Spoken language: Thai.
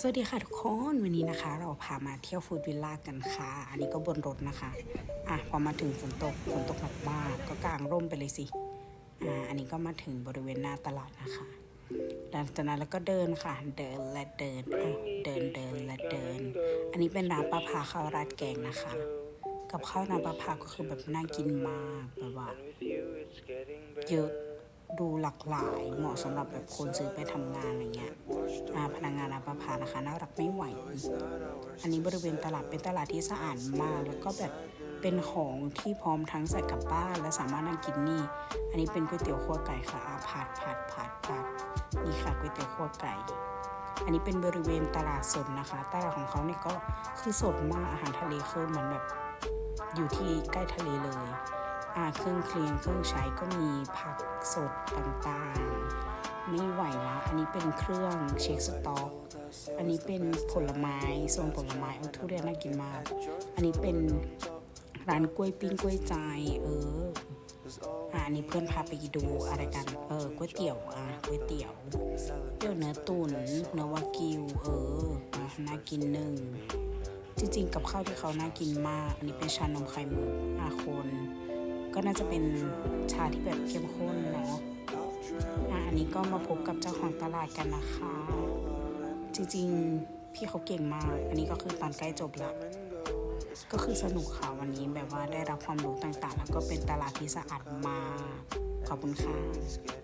สวัสดีค่ะทุกคนวันนี้นะคะ เราพามาเที่ยวฟูดวิลล่ากันค่ะ อันนี้ก็บนรถนะคะอะพอมาถึงฝนตกฝนตกหนักมากก็กางร่มไปเลยสิอ่าอันนี้ก็มาถึงบริเวณหน้าตลาดนะคะหลังจากนั้นแล้วก็เดินค่ะ เดินและเดินอะเดินเดินและเดิน อันนี้เป็นร้านปลาพาข้าวราดแกงนะคะ กับข้าวน้ำปลาพาก็คือแบบน่ากินมากแบบว่าเยอะดูหลากหลายเหมาะสำหรับแบบคนซื้อไปทำงานอะไรเงี้ยานร้านประพานะคะน่ารักไม่ไหว อันนี้บริเวณตลาดเป็นตลาดที่สะอาดมาก แล้วก็แบบเป็นของที่พร้อมทั้งใส่กลับบ้านและสามารถนั่งกินนี่ อันนี้เป็นก๋วยเตี๋ยวขั่วไก่ค่ะอาผัดผัดผัดผัดนี่ค่ะก๋วยเตี๋ยวขั่วไก่ อันนี้เป็นบริเวณตลาดสดนะคะ ตลาดของเขาเนี่ยก็คือสดมากอาหารทะเลคือเหมือนแบบอยู่ที่ใกล้ทะเลเลยอ่าเครื่องเคลียงเครื่องใช้ก็มีผักสดต่างๆ ไม่ไหวละ อันนี้เป็นเครื่องเช็คสต็อก อันนี้เป็นผลไม้ส่วนผลไม้เอาทุเรียนน่ากินมาก อันนี้เป็นร้านกล้วยปิ้งกล้วยใจเอออันนี้เพื่อนพาไปดูอะไรกันเออก๋วยเตี๋ยวอะก๋วยเตี๋ยวเตี๋ยวเนื้อตุ๋นเนื้อวากิวเอออะน่ากินหนึ่งจริงๆ กับข้าวที่เขาน่ากินมาก อันนี้เป็นชานมไข่มุกอาคน ก็น่าจะเป็นชาที่แบบเข้มข้นเนาะ อันนี้ก็มาพบกับเจ้าของตลาดกันนะคะ จริงๆ พี่เขาเก่งมาก อันนี้ก็คือตอนใกล้จบละก็คือสนุกค่ะวันนี้แบบว่าได้รับความรู้ต่างๆ แล้วก็เป็นตลาดที่สะอาดมาก ขอบคุณค่ะ